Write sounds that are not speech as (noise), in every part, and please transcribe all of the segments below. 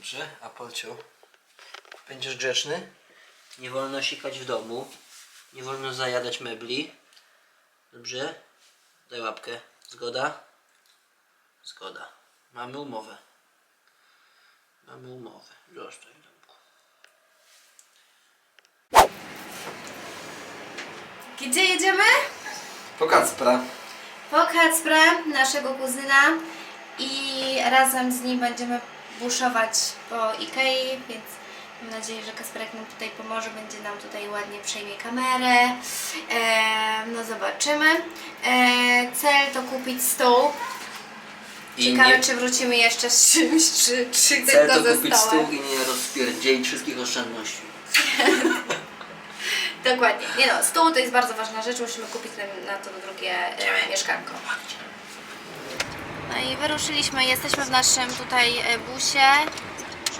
Dobrze, Apolciu. Będziesz grzeczny? Nie wolno sikać w domu. Nie wolno zajadać mebli. Dobrze? Daj łapkę. Zgoda? Zgoda. Mamy umowę. Mamy umowę. Zostań, domku. Gdzie jedziemy? Po Kacpra. Po Kacprę, naszego kuzyna i razem z nim będziemy buszować po Ikei, więc mam nadzieję, że Kasperek nam tutaj pomoże, będzie nam tutaj ładnie przejmie kamerę. E, no zobaczymy. E, cel to kupić stół. I Ciekawe, nie- czy wrócimy jeszcze z czymś, czy, czy Chcę tylko to ze kupić stołem. stół i nie rozpierdzielić wszystkich oszczędności. (laughs) Dokładnie. Nie no, stół to jest bardzo ważna rzecz, musimy kupić na, na to drugie e, mieszkanko. No i wyruszyliśmy, jesteśmy w naszym tutaj e, busie.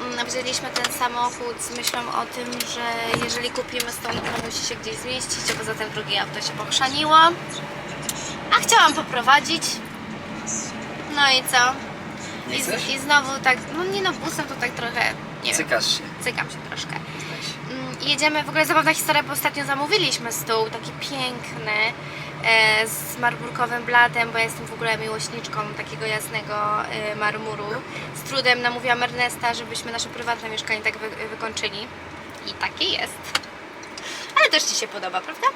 Mm, Wzięliśmy ten samochód z myślą o tym, że jeżeli kupimy stąd, to musi się gdzieś zmieścić, a poza tym drugie auto się pochrzaniło. A chciałam poprowadzić. No i co? Nie I, chcesz? I znowu tak, no nie no, busem to tak trochę, nie wiem, Cykasz się. cykam się troszkę. Mm, Jedziemy, w ogóle zabawna historia, bo ostatnio zamówiliśmy stół, taki piękny, z marmurkowym blatem, bo ja jestem w ogóle miłośniczką takiego jasnego e, marmuru. Z trudem namówiłam Ernesta, żebyśmy nasze prywatne mieszkanie tak wy, wykończyli. I takie jest. Ale też Ci się podoba, prawda?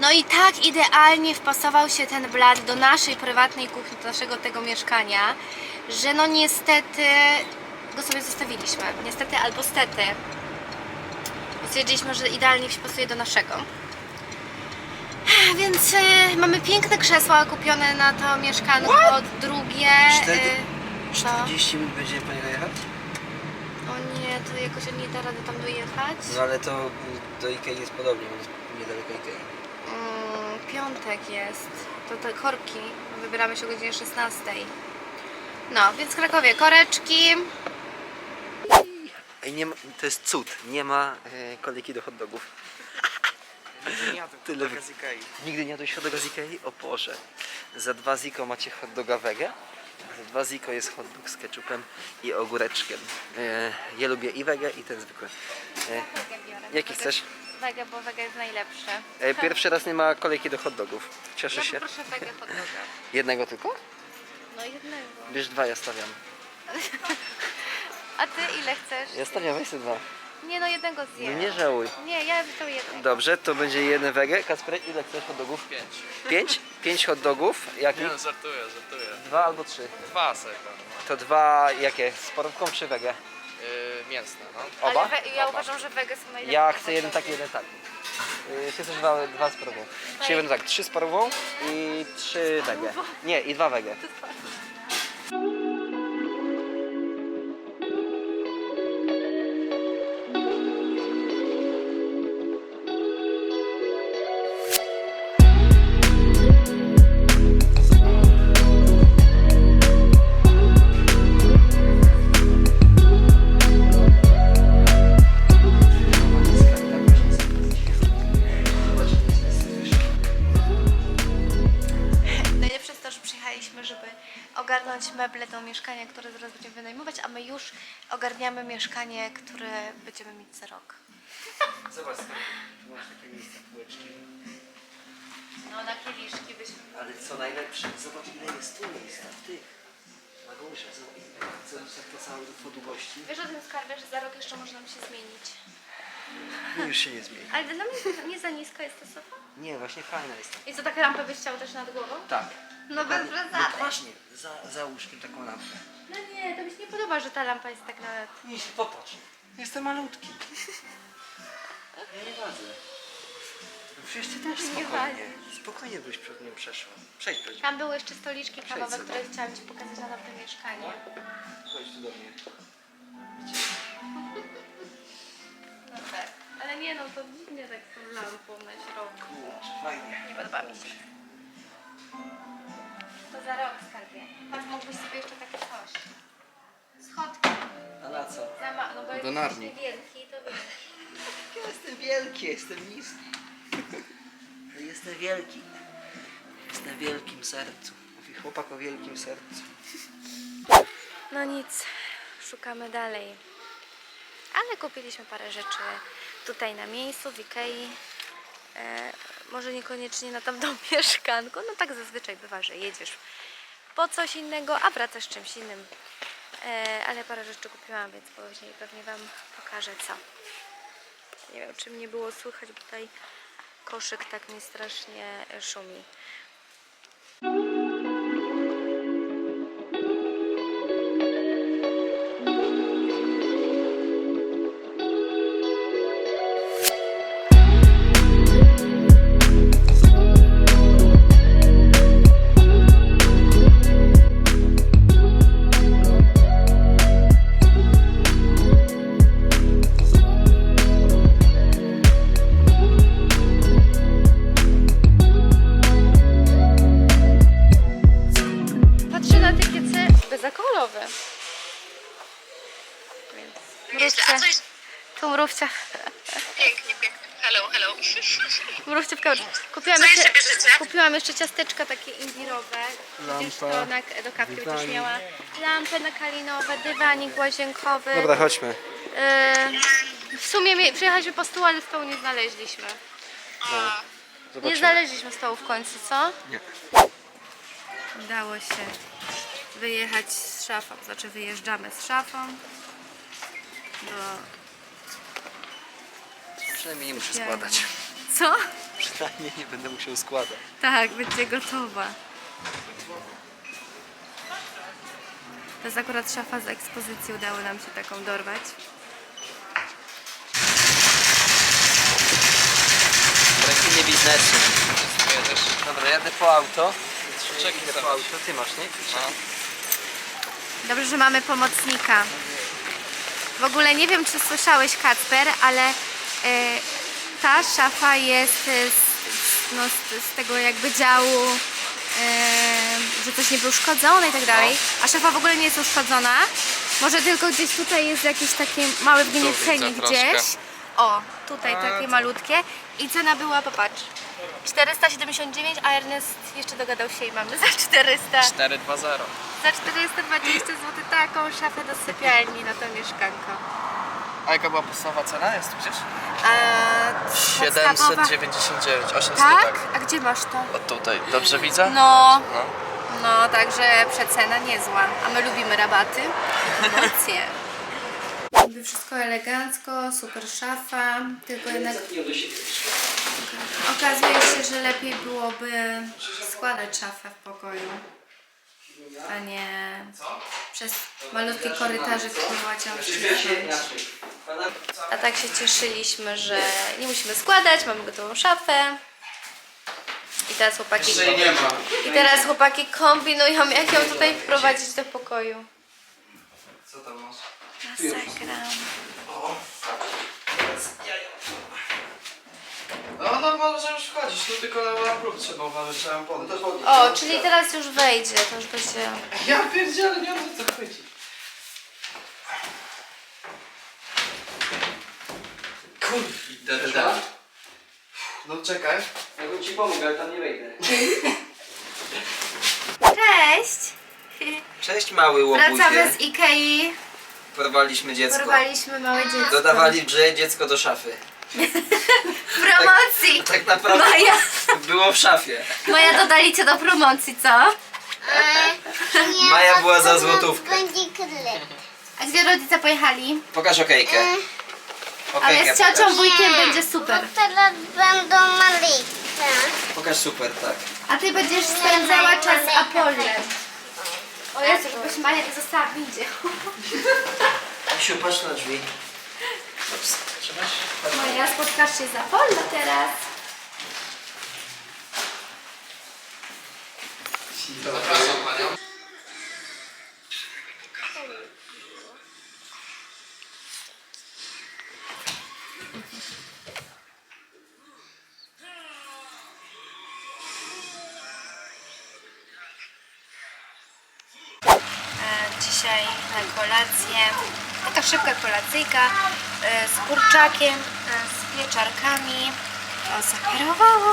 No i tak idealnie wpasował się ten blat do naszej prywatnej kuchni, do naszego tego mieszkania, że no niestety go sobie zostawiliśmy. Niestety albo stety. Stwierdziliśmy, że idealnie się pasuje do naszego. Więc e, mamy piękne krzesła kupione na to mieszkanko, drugie. Cztery- e, co? 40 minut będziemy po niego jechać? O nie, to jakoś on nie da rady tam dojechać. No ale to y, do Ikei jest podobnie, bo jest niedaleko Ikei. Mm, piątek jest. To te korki. Wybieramy się o godzinie 16. No, więc Krakowie, koreczki. Ej, nie ma, to jest cud, nie ma e, kolejki do hot dogów. Tyle wy- Nigdy nie jadłeś hot doga z Ikei? O Boże. Za dwa ziko macie hot doga wege. Za dwa ziko jest hot dog z ketchupem i ogóreczkiem. E, ja lubię i wege i ten zwykły. E, Jaki chcesz? Wege, bo wege jest najlepsze. e, pierwszy raz nie ma kolejki do hot dogów. Cieszę No się. proszę wege hot doga. Jednego tylko? No jednego. Bierz dwa, ja stawiam. (laughs) A ty ile chcesz? Ja stawiam, weź dwa. Nie no, jednego No zjem. nie żałuj. Nie, ja bym to jednego. Dobrze, to będzie jeden wege. Kasper, ile chcesz hot dogów? Pięć. Pięć? Pięć hot dogów. Jakich? Nie no, żartuję, żartuję. Dwa albo trzy. Dwa seka. To dwa jakie? Z porówką czy wege? Yy, mięsne, no. Oba? Ale we, ja uważam, że wege są najlepsze. Ja chcę jeden taki, jeden taki. Yy, Ty chcesz dwa, dwa z porówką. Czyli będą tak, trzy z porówką i trzy wege. Nie, i dwa wege. Ogarnąć meble do mieszkania, które zaraz będziemy wynajmować, a my już ogarniamy mieszkanie, które będziemy mieć za rok. (laughs) Zobacz, tu masz takie miejsce, półeczki. No na kieliszki byśmy... Ale co najlepsze, zobacz ile jest tu miejsca, w tych. Magusia, zobacz, zobacz jak to całe po długości. Wiesz o tym skarbie, że za rok jeszcze może nam się zmienić. Już się nie zmieni. Ale dla mnie nie za nisko jest ta sofa. Nie, właśnie fajna jest. I co, taką lampę byś chciał też nad głową? Tak. No bez No przesady. właśnie, za, za łóżkiem taką lampę. No nie, to mi się nie podoba, że ta lampa jest tak nawet... Nie, popatrz. Jestem malutki. Ja nie wadzę. No przecież ty też spokojnie. wadzisz. Spokojnie byś przed nią przeszła. Przejdź Tam były jeszcze stoliczki kawowe, sobie. które chciałam Ci pokazać na tamte mieszkanie. Chodź tu do mnie. Do narni. wielki, to. Ja jestem wielki, jestem niski. Jestem wielki. Jestem w wielkim sercu. Mówi chłopak o wielkim sercu. No nic, szukamy dalej. Ale kupiliśmy parę rzeczy tutaj na miejscu, w Ikei. E, może niekoniecznie na tamtą (laughs) mieszkanku, no tak zazwyczaj bywa, że jedziesz po coś innego, a wracasz czymś innym. E, ale parę rzeczy kupiłam, więc później pewnie Wam pokażę co. Nie wiem, czy mnie było słychać, bo tutaj koszyk tak mi strasznie szumi. Jeszcze ciasteczka takie imbirowe. Widzisz to na, do kawki będziesz miała. Lampę na kalinowe, dywanik łazienkowy. Dobra, chodźmy. Yy, w sumie mie- przyjechaliśmy po stół, ale stołu nie znaleźliśmy. Nie Zobaczymy. znaleźliśmy stołu w końcu, co? Nie. Udało się wyjechać z szafą, znaczy wyjeżdżamy z szafą do... Przynajmniej nie muszę składać. Co? Przynajmniej nie będę musiał składać. Tak, będzie gotowa. To jest akurat szafa z ekspozycji, udało nam się taką dorwać. Ręki biznesu. Ja też. Dobra, jadę po auto. Czekaj, Idę po auto, ty masz, nie? Dobrze, że mamy pomocnika. W ogóle nie wiem, czy słyszałeś, Kacper, ale e, ta szafa jest e, z, no, z, z tego jakby działu, e, że coś nie było uszkodzone i tak dalej. A szafa w ogóle nie jest uszkodzona. Może tylko gdzieś tutaj jest jakieś takie małe wgniecenie widzę gdzieś. troszkę. O, tutaj takie malutkie. I cena była, popatrz, 479, a Ernest jeszcze dogadał się i mamy za 400. 4-2-0. Za 420 zł taką szafę do sypialni na to mieszkanko. A jaka była podstawowa cena? Jest tu gdzieś? A, 799, 800 Tak? A gdzie masz to? O tutaj, dobrze widzę? No, No. no także przecena niezła. A my lubimy rabaty promocje. Niby wszystko elegancko, super szafa, tylko jednak okazuje się, że lepiej byłoby składać szafę w pokoju, a nie przez próbować ją wcisnąć. A tak się cieszyliśmy, że nie musimy składać, mamy gotową szafę. I teraz chłopaki, i teraz chłopaki kombinują, jak ją tutaj wprowadzić do pokoju. Co tam masz? Masakra. No, no może już wchodzić, tu tylko na próg trzeba uważać, trzeba ją podnieść. O, czyli teraz już wejdzie, to już będzie... Ja pierdzielę, nie mam za co chwycić. Kurde, No czekaj. Ja bym ci pomógł, ale tam nie wejdę. Cześć! Cześć mały łobuzie. Wracamy z Ikei. Porwaliśmy dziecko. Porwaliśmy małe dziecko. Dodawali grze dziecko do szafy. Promocji! Tak naprawdę Maja, było w szafie. Maja dodali cię do promocji, co? Maja była za złotówkę. Będzie. A gdzie rodzice pojechali? Pokaż okejkę. Ale Okejkę z ciocią, pokaż. wujkiem będzie super. Teraz będą maliki. Pokaż super, tak. A ty będziesz spędzała czas z Apollem. O Jezu, żebyś Maja nie została w windzie. Misiu, patrz na drzwi. Trzymasz? Maja, spotkasz się z Apollo teraz. Zapraszam panią. E, Dzisiaj na kolację, taka szybka kolacyjka z kurczakiem, e, z pieczarkami. O, zaparowało.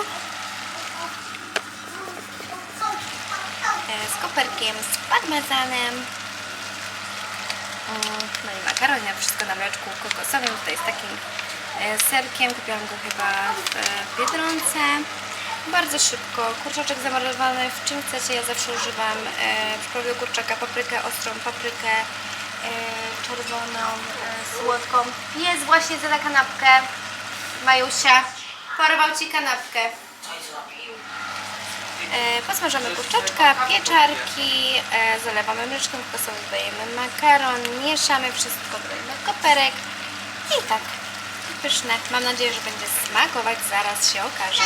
E, Z koperkiem, z parmezanem. No i makaronia, wszystko na mleczku kokosowym, tutaj z takim e, serkiem. Kupiłam go chyba w e, Biedronce. Bardzo szybko. Kurczaczek zamarowany w czym chcecie. Ja zawsze używam e, w kurczaka paprykę ostrą, paprykę e, czerwoną, e, słodką. Jest właśnie za kanapkę. Majusia. Porwał Ci kanapkę. E, Posmażamy kurczaczka, pieczarki, e, zalewamy mleczkiem kokosowym, dodajemy makaron, mieszamy wszystko, dodajemy koperek i tak, pyszne. Mam nadzieję, że będzie smakować, zaraz się okaże.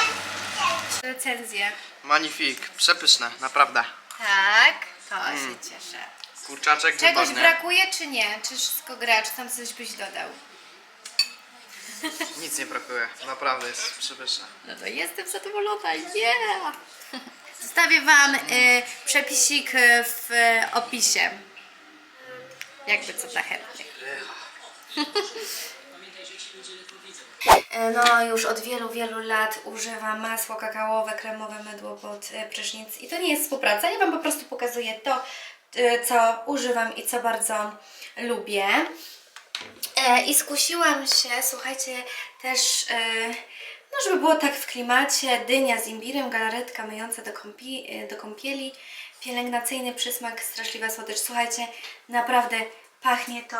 Recenzję. Magnifik, przepyszne, naprawdę. Tak, to się cieszę. Kurczaczek Czegoś brakuje czy nie? Czy wszystko gra, czy tam coś byś dodał? Nic nie brakuje, naprawdę jest przepyszne. No to jestem zadowolona, yeah! (laughs) Zostawię Wam y, przepisik y, w y, opisie. Jakby co dla chętnych. (laughs) No, już od wielu, wielu lat używam masło kakaowe, kremowe mydło pod y, prysznic i to nie jest współpraca. Ja Wam po prostu pokazuję to, co używam i co bardzo lubię. E, I skusiłam się, słuchajcie, też, e, no żeby było tak w klimacie, dynia z imbirem, galaretka myjąca do, kąpi, e, do kąpieli, pielęgnacyjny przysmak, straszliwa słodycz. Słuchajcie, naprawdę pachnie to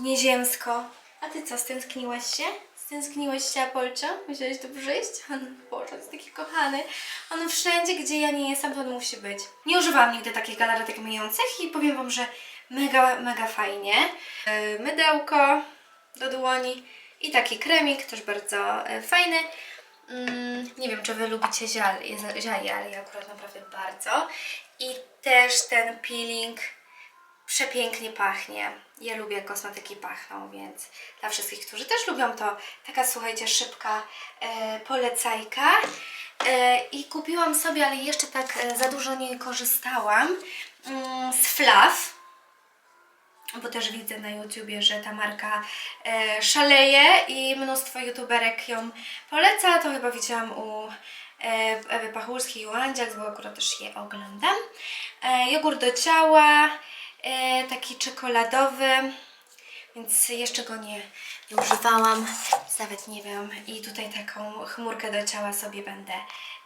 nieziemsko. A Ty co, stęskniłaś się? Stęskniłaś się, Apolcio? Musiałeś tu przyjść? (laughs) On, Boże, jest taki kochany. On wszędzie, gdzie ja nie jestem, to on musi być. Nie używałam nigdy takich galaretek myjących i powiem Wam, że mega, mega fajnie. Yy, Mydełko do dłoni i taki kremik, też bardzo e, fajny. Mm, nie wiem, czy Wy lubicie zial- ziaje, ale ja akurat naprawdę bardzo. I też ten peeling przepięknie pachnie. Ja lubię jak kosmetyki pachną, więc dla wszystkich, którzy też lubią to, taka słuchajcie, szybka e, polecajka. E, I kupiłam sobie, ale jeszcze tak e, za dużo nie korzystałam, mm, z Fluff bo też widzę na YouTubie, że ta marka e, szaleje i mnóstwo youtuberek ją poleca. To chyba widziałam u e, Ewy Pachulskiej i u Andziak, bo akurat też je oglądam. E, jogurt do ciała, taki czekoladowy, więc jeszcze go nie, nie używałam, nawet nie wiem. I tutaj taką chmurkę do ciała sobie będę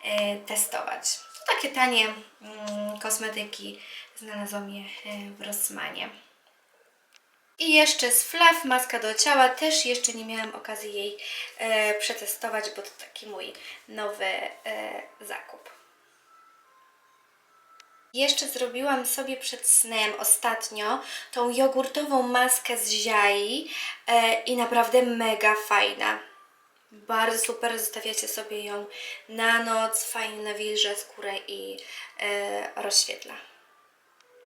e, testować. To takie tanie mm, kosmetyki, znalazłam je e, w Rossmanie. I jeszcze z Fluff maska do ciała, też jeszcze nie miałam okazji jej e, przetestować, bo to taki mój nowy e, zakup. Jeszcze zrobiłam sobie przed snem ostatnio tą jogurtową maskę z ziai e, i naprawdę mega fajna. Bardzo super, zostawiacie sobie ją na noc, fajnie nawilża skórę i e, rozświetla.